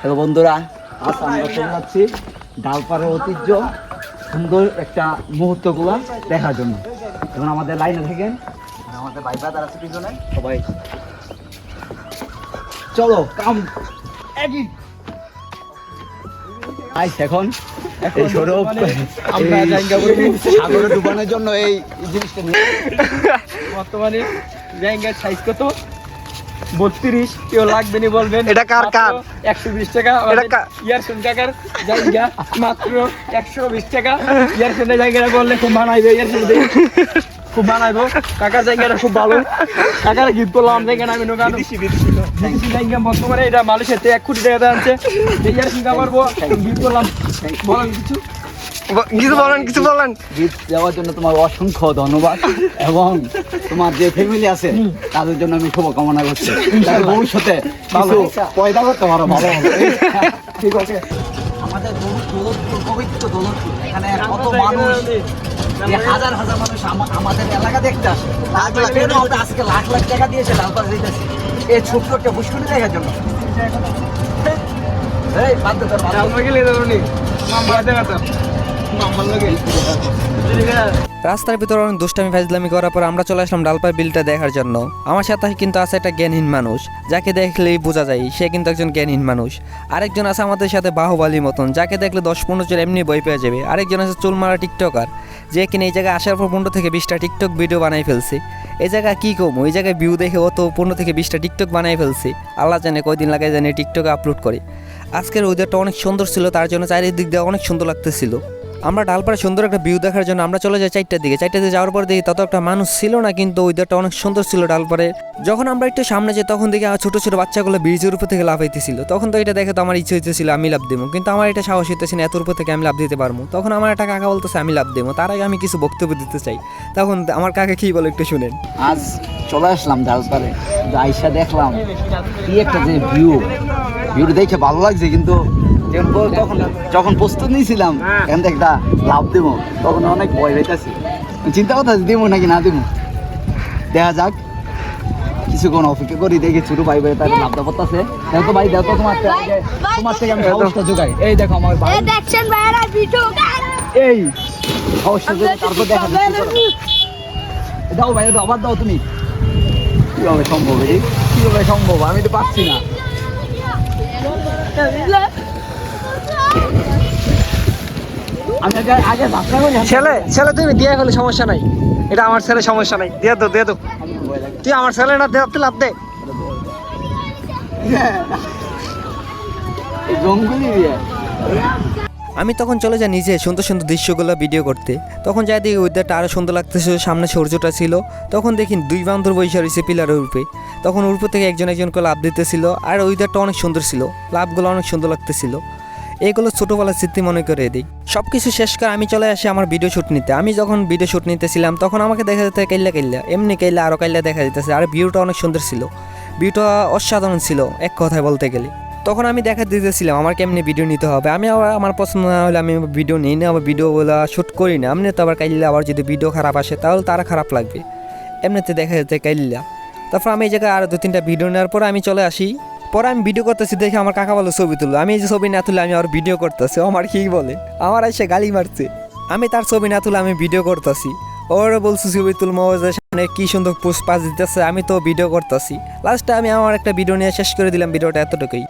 Hello বন্ধুরা আজ আমরা চলে যাচ্ছি ডালপাড়ের ঐতিহ্য সুন্দর একটা মুহূর্তগুলো দেখার জন্য। এবং আমাদের লাইনে থাকেন আমাদের ভাই ব্রাদার আছে পিছনে সবাই। চলো কাম আইস এখন এই সৌরভ আমরা। সাগরে ডুবানোর জন্য এই জিনিসটা বর্তমানে জায়গার সাইজ কত? বত্রিশ কেউ লাগবে নি বলবেন। এটা কার- কার? একশো বিশ টাকা। এটা কার? ইয়ারসুন কাকার জায়গা মাত্র একশো বিশ টাকা। ইয়ারসুনের জায়গাটা বললে খুব মানাইবে ইয়ারসুন খুব মানাইবো। কাকার জায়গাটা খুব ভালো। কাকার গিফট করলাম জায়গাটা আমি নোকানো বিদেশি জায়গা বর্তমানে এটা মালয়েশিয়াতে এক কোটি টাকা আনছে ইয়ারসুন কামার গিফট করলাম বলেন কিছু। কিছু বলেন কিছু বলেন। গীত দেওয়ার জন্য তোমার অসংখ্য ধন্যবাদ এবং তোমার যে ফ্যামিলি আছে তাদের জন্য আমি শুভকামনা করছি। ভবিষ্যতে কিছু পয়দা করতে পারো ভালো ঠিক আছে? আমাদের দৌলত- দৌলতপুর, পবিত্র দৌলতপুর, এখানে কত মানুষ হাজার হাজার মানুষ আমাদের এলাকা দেখতে আসে। লাখ লাখ আমরা আজকে লাখ লাখ টাকা দিয়েছে ডালপাড়া দিতেছি এই ছোট্ট একটা পুষ্করি দেখার জন্য। এই বাদ দে তোর, রাস্তার ভিতরে অনেক দুষ্টামি, ফাজলামি করার পর আমরা চলে আসলাম ডালপার বিলটা দেখার জন্য। আমার সাথে কিন্তু আছে একটা জ্ঞানহীন মানুষ, যাকে দেখলেই বোঝা যায় সে কিন্তু একজন জ্ঞানহীন মানুষ। আরেকজন আছে আমাদের সাথে বাহুবালির মতন, যাকে দেখলে দশ পনেরো জন এমনি বই পেয়ে যাবে। আরেকজন আছে চুলমারা টিকটকার, যে কিনা এই জায়গায় আসার পর পনেরো থেকে বিশটা টিকটক ভিডিও বানাই ফেলছে। এই জায়গায় কী কম? ওই জায়গায় ভিউ দেখে অত পনেরো থেকে বিশটা টিকটক বানাই ফেলছে। আল্লাহ জানে কয়দিন লাগে জানে টিকটকে আপলোড করে। আজকের ওয়েদারটা অনেক সুন্দর ছিল, তার জন্য চারিদিক দিয়ে অনেক সুন্দর লাগতেছিল। আমরা ডালপাড়ে সুন্দর একটা ভিউ দেখার জন্য আমরা চলে যাই চারটার দিকে। চারটার দিকে যাওয়ার পর দেখি তত একটা মানুষ ছিল না, কিন্তু ওই ওয়েদারটা অনেক সুন্দর ছিল ডালপাড়ে। যখন আমরা একটু সামনে যাই, তখন দেখি ছোট ছোট বাচ্চাগুলো ব্রিজের উপর থেকে লাফাইতেছিল তখন তো এটা দেখে তো আমার ইচ্ছে হইতেছিল, আমি লাভ দেবো কিন্তু আমার এটা সাহস হইতেছে না এত উপর থেকে আমি লাভ দিতে পারব তখন আমার একটা কাকা বলতেছে, আমি লাভ দেবো তার আগে আমি কিছু বক্তব্য দিতে চাই। তখন আমার কাকা কি বলে একটু শুনেন। আজ চলে আসলাম ডালপাড়ে, আইসা দেখলাম কি একটা যে ভিউ ভিউটা দেখে ভালো লাগছে, কিন্তু তখন যখন প্রস্তুত নিয়েছিলাম এখান থেকে একটা লাভ দেবো তখন অনেক ভয় পেতেছি চিন্তা কথা দেবো নাকি না দেবো দেখা যাক কিছুক্ষণ অপেক্ষা করি দেখি ছোট ভাই ভাই তার লাভ দাপত আছে দেখো ভাই দেখো তোমার তোমার থেকে আমি সাহসটা যোগাই এই দেখো আমার ভাই এই দেখছেন ভাইরা ভিডিও এই সাহসটা যোগাই তারপর দেখা দাও ভাই দাও আবার দাও তুমি কীভাবে সম্ভব এই কীভাবে সম্ভব আমি তো পাচ্ছি না আমি আগে আগে যাত্রা করি আমি- ছেলে ছেলে তুমি দিয়ে ফেলে সমস্যা নাই। এটা আমার ছেলে সমস্যা নাই। দিয়ে দো দিয়ে দো আমি তুই আমার ছেলে না দিয়ে লাভ দে। আমি তখন চলে যাই নিজে সুন্দর সুন্দর দৃশ্যগুলো ভিডিও করতে। তখন যাই দেখি ওয়েদারটা আরও সুন্দর লাগতেছিল সামনে সূর্যটা ছিল। তখন দেখি দুই বান্ধব বৈশা রয়েছে পিলারের উপরে তখন উপর থেকে একজন একজনকে লাভ দিতেছিল আর ওয়েদারটা অনেক সুন্দর ছিল। লাভগুলো অনেক সুন্দর লাগতেছিল। এগুলো ছোটোবেলার স্মৃতি মনে করে দিই। সব কিছু শেষ করে আমি চলে আসি আমার ভিডিও শ্যুট নিতে। আমি যখন ভিডিও শ্যুট নিতেছিলাম, তখন আমাকে দেখা যেত কাইল্লা কাইল্লা এমনি কাইল্লা আরও কাইল্লা দেখা যেতেছে। আর ভিউটা অনেক সুন্দর ছিল। ভিউটা অসাধারণ ছিল, এক কথায় বলতে গেলে। তখন আমি দেখা দিতেছিলাম, আমার কেমনি ভিডিও নিতে হবে? আমি আবার, আমার পছন্দ না হলে আমি ভিডিও নিই না, আবার ভিডিওগুলো শ্যুট করি না। এমনি তো আবার কাইল্লা আবার যদি ভিডিও খারাপ আসে, তাহলে তারা খারাপ লাগবে। এমনিতে দেখা যেতে কাইল্লা তারপর আমি এই জায়গায় আরও দু তিনটা ভিডিও নেওয়ার পর আমি চলে আসি। পরে আমি ভিডিও করতেছি, দেখে আমার কাকা বলে ছবি তুলো আমি এই যে ছবি না তুলে আমি আর ভিডিও করতেছি আমার কি বলে? আমার এসে গালি মারছে। আমি তার ছবি না তুলে আমি ভিডিও করতেছি। ওর বলছি, ছবি তুলবো ও যে সামনে কি সুন্দর পোস্ট পাস দিতেছে। আমি তো ভিডিও করতেছি। লাস্টে আমি আমার একটা ভিডিও নিয়ে শেষ করে দিলাম ভিডিওটা এতটুকুই।